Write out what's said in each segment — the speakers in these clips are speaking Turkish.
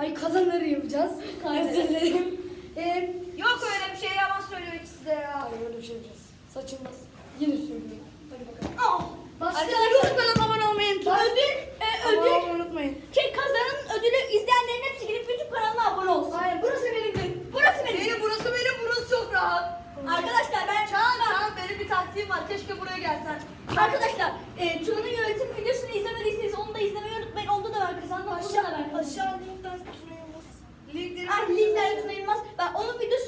Ay kazanları yapacağız. Özür. Ee, Yok öyle bir şey yalan söylüyor ikisi de ya. hayır öyle bir şey yapacağız. Saçımız. Yine sürüyor. Hadi bakalım. Ah! Arkadaşlar Başlayalım. lütfen abone olmayı unutmayın. Ödül, e, ödül. olmayı unutmayın. Şey kazanın ödülü izleyenlerin hepsi gidip YouTube kanalına abone olsun. Hayır burası benim. Burası benim. Benim burası benim burası çok rahat. Arkadaşlar ben Çağan ben. Çağan benim bir taktiğim var. Keşke buraya gelsen. Arkadaşlar Linden Yusuf Elmas. Ben onun videosu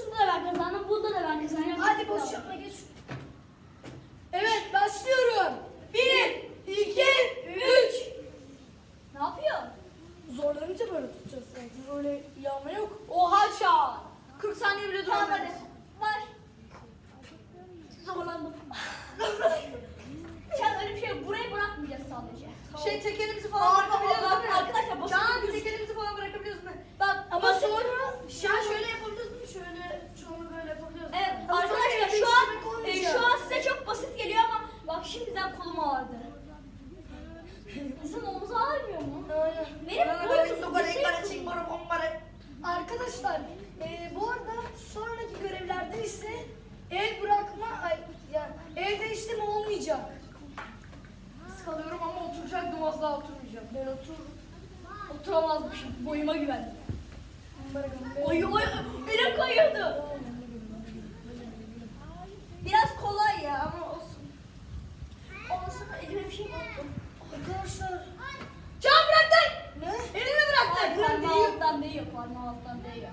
Oturamazmışım. Boyuma güven. Oy oy beni kayıyordu. Biraz kolay ya ama olsun. Ondan sonra elime bir şey unuttum. Arkadaşlar. Çağ bıraktın. Ne? Elimi bıraktın. Parmağı alttan değiyor. Parmağı alttan değiyor.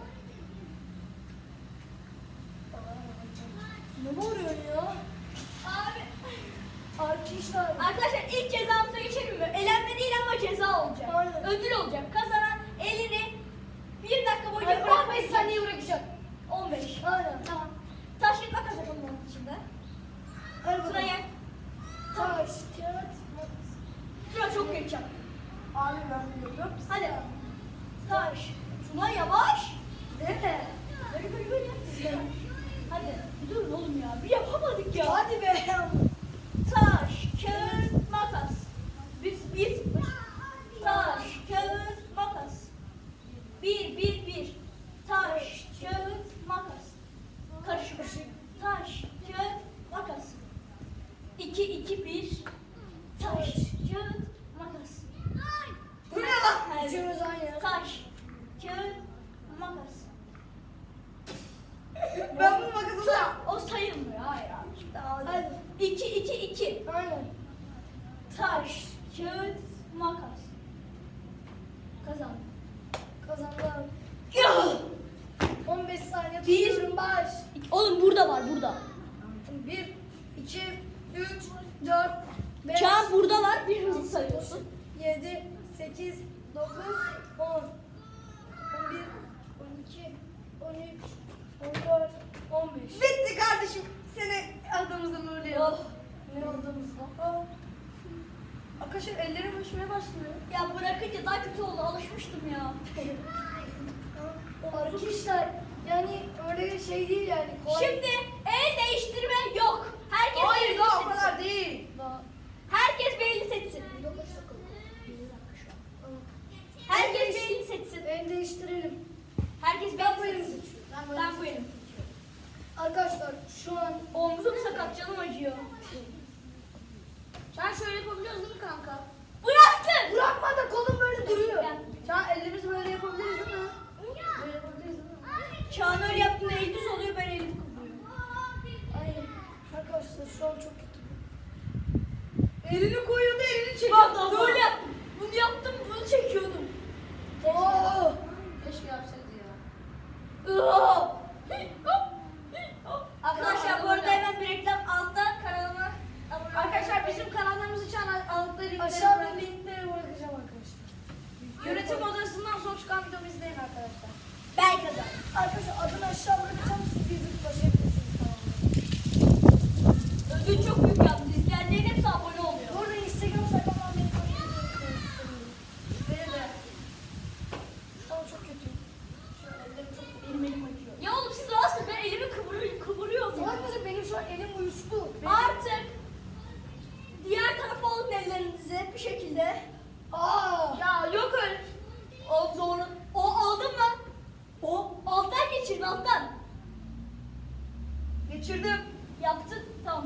Ne bağırıyorsun ya? Arkadaşlar. Arkadaşlar ilk cezamıza geçelim mi? Elenme değil ama ceza olacak. Aynen. Ödül olacak. Kazanan elini bir dakika boyunca bırakmayacak. 15 saniye bırakacak. 15. Aynen. Tamam. Taş gitmek kazanalım onun içinde. İki, iki, iki. Aynen. Taş, kağıt, makas. Kazandım. Kazandım. Ya! 15 saniye Bir. tutuyorum baş. İki. Oğlum burada var burada. 1, 2, 3, 4, 5, Kağıt burada var bir hızlı sayıyorsun. 7, 8, 9, Omzum sakat canım acıyor.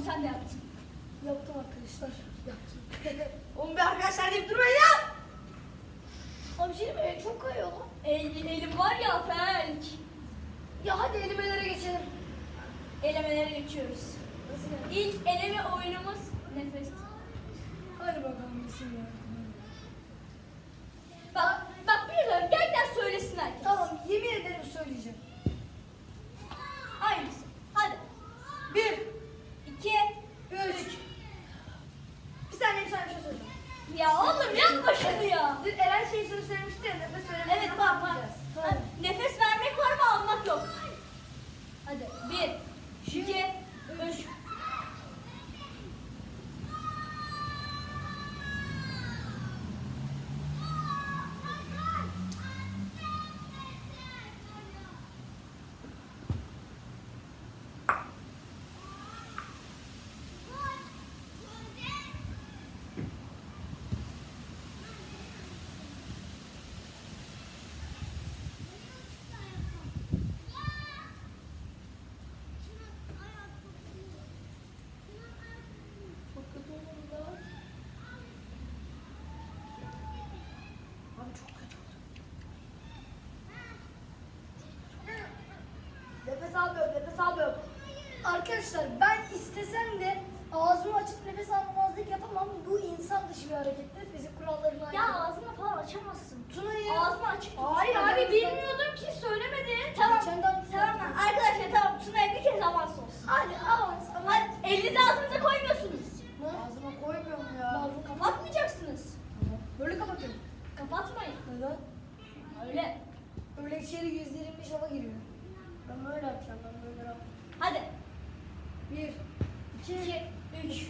Yaptım arkadaşlar. Yaptım. Oğlum bir arkadaşlar deyip durmayın ya. Abi şey mi? Çok kayıyor lan. El, elim var ya felç. Ya hadi elemelere geçelim. Elemelere geçiyoruz. Nasıl yani? İlk eleme oyunumuz nefes. Hadi bakalım bismillah. Bak, bak bir yüzden gerçekten söylesin herkes. Tamam yemin ederim söyleyeceğim. Aynısı. Hadi. Bir, İki. üç. Bir saniye bir saniye bir şey söyleyeceğim. Ya oğlum yapma şunu ya. Dün Eren şey şunu söylemişti ya nefes söylemeyi Evet bak bak. Tamam. Hadi, Nefes vermek var mı almak yok. Hadi. Bir. iki, Üç. Çok kötü oldu da. Abi çok kötü oldu. Nefes almıyorum, nefes almıyorum. Arkadaşlar ben istesem de ağzımı açıp nefes almamazlık yapamam. Bu insan dışı bir harekettir. Fizik kurallarına aykırı. Ya ağzını falan açamazsın. Tuna'yı... Ağzını açık tut. Hayır abi, bilmiyordum ki söylemedin. Tamam. Geçen Tamam arkadaşlar tamam Tuna'ya bir kez avans olsun. Hadi avans ama... Elinizi ağzınıza koymuyorsunuz. Ne? Ağzıma koymuyorum ya. Ağzını kapatmayacaksınız. Böyle kapatıyorum. Kapatmayın. Neden? Öyle. Öyle içeri gözlerimmiş hava giriyor. Ben böyle yapacağım, ben böyle yapacağım. Hadi. Bir, iki, İki, üç.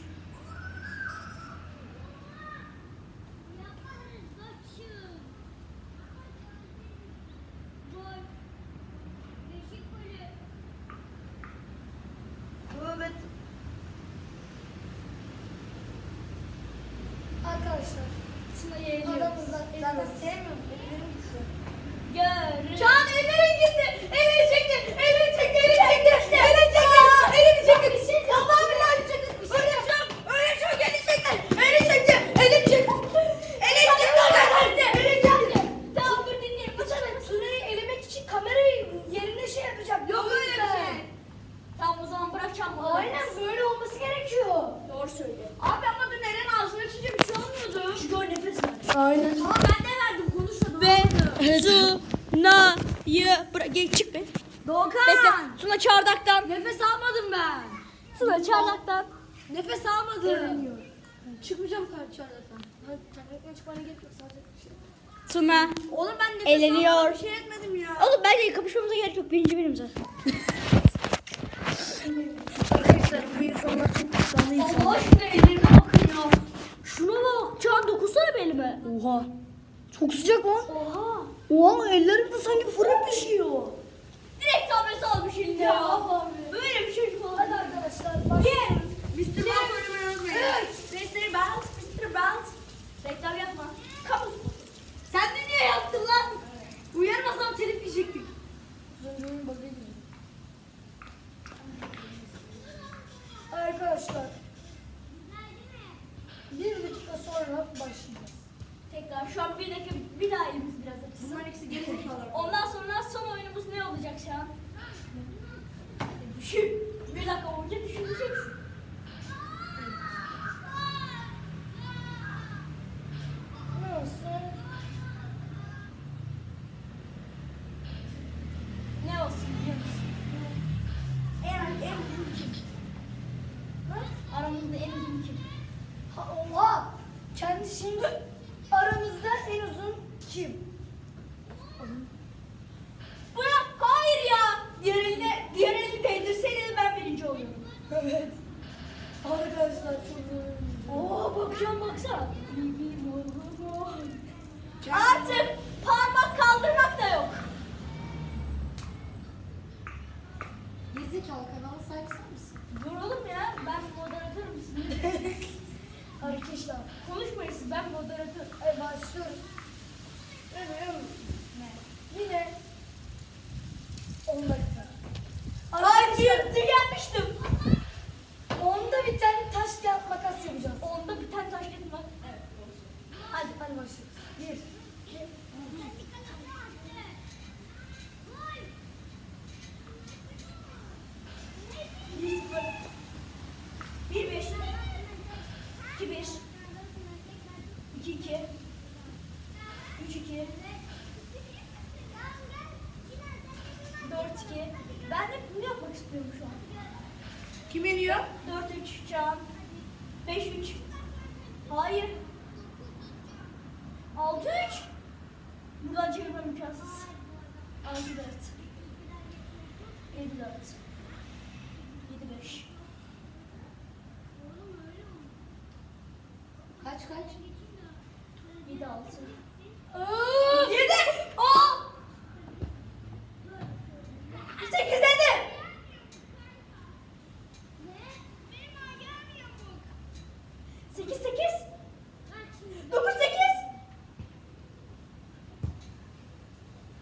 Arkadaşlar, aramızda zaten sevmiyorum. Ellerim gitti. Görün. Can ellerin gitti. Elini çekti. Elini çekti. Elini çekti. Elini çekti. Elini çekti. Vallahi billahi elini çekti. Öyle bir şey yok. Öyle bir şey yok. Elini çekti. Elini çekti. Elini çekti. Elini çekti. Elini çekti. Tamam dur dinleyelim. Bu sefer Tuna'yı elemek için kamerayı yerine şey yapacağım. Yok öyle bir şey. Tamam o zaman bırakacağım bunu. Aynen böyle olması gerekiyor. Doğru söylüyor. Abi ama dün Eren ağzını açınca bir şey olmuyordu. Çünkü o nefes ver. Aynen. Ama ben de verdim konuşmadım. Ve Tuna'yı bırak gel çık be. Doğukan. Bekle. Tuna çardaktan. Nefes almadım ben. Tuna çardaktan. Nefes almadım. Çıkmayacağım çardaktan. Hadi çakmakla çıkmana gerek yok sadece şey. Tuna. Oğlum ben nefes Eleniyor. almadım. Bir şey etmedim ya. Oğlum bence kapışmamıza gerek yok. Birinci benim zaten. Arkadaşlar bu insanlar çok güzel Allah aşkına ellerime bakın ya. Şuna bak. Can dokunsana belime. Oha. Çok sıcak lan. Oha. Oha ellerimde sanki fırın pişiyor. Direkt tablesi almış eline ya. Böyle bir çocuk olur. Başlayalım. Mr. Unutmayın. Mr. Balt. Mr. Balt. Reklam yapma. Kamu. Sen de niye yaptın lan? Uyarmasam telif yiyecektik. Arkadaşlar. Bir dakika sonra başlayacağız. Tekrar şu an bir dakika bir daha elimiz biraz açılsın. Bunların ikisi geri zekalı. Ondan sonra son oyunumuz ne olacak şu an? Düşün. Bir dakika boyunca düşüneceksin. Ne olsun? Ne olsun biliyor musun? En en uzun kim? Aramızda en uzun kim? Ha, oha! Kendi şimdi aramızda en uzun kim? Bırak hayır ya. Diğer eline diğer elini değdirseydi ben birinci oluyorum. Evet. Arkadaşlar çok. Oo bakacağım baksana. Artık parmak kaldırmak da yok. Gerizekalı kanalı sahibi sen misin? Dur oğlum ya ben moderatörüm sizin. Arkadaşlar. Konuşmayın siz ben moderatör. Hadi başlıyoruz. Ne biliyor musun? Ne? Yine 10 dakika. Ay bir gelmiştim. Onda biten taş kağıt makas 2 1 2 2 3 2 4 2 Ben de bunu yapmak istiyorum şu an. Kim yeniyor? 4 3 Can 5 3 Hayır 6 3 Buradan çevirmem imkansız. 6 4 7 4 7 5 Kaç kaç? 7 6 Yedi. Aa! Sekiz yedi. 8 8 9 8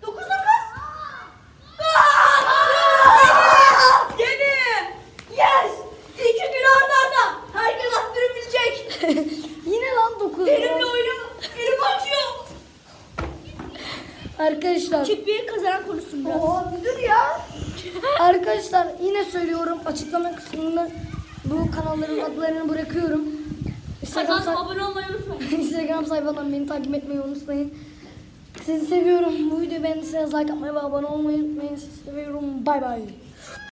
9 9 Yedi. Yes. İki gün arda arda. Herkes attırım bilecek. Yine lan 9. Benimle oyna. Elim acıyor. Arkadaşlar. Çık bir kazanan konuşsun biraz. Oha müdür ya. Arkadaşlar yine söylüyorum açıklama kısmında bu kanalların adlarını bırakıyorum. Instagram, Kazan abone olmayı unutmayın. Instagram sayfadan beni takip etmeyi unutmayın. Sizi seviyorum. Bu videoyu beğendiyseniz like atmayı ve abone olmayı unutmayın. Sizi seviyorum. Bay bay.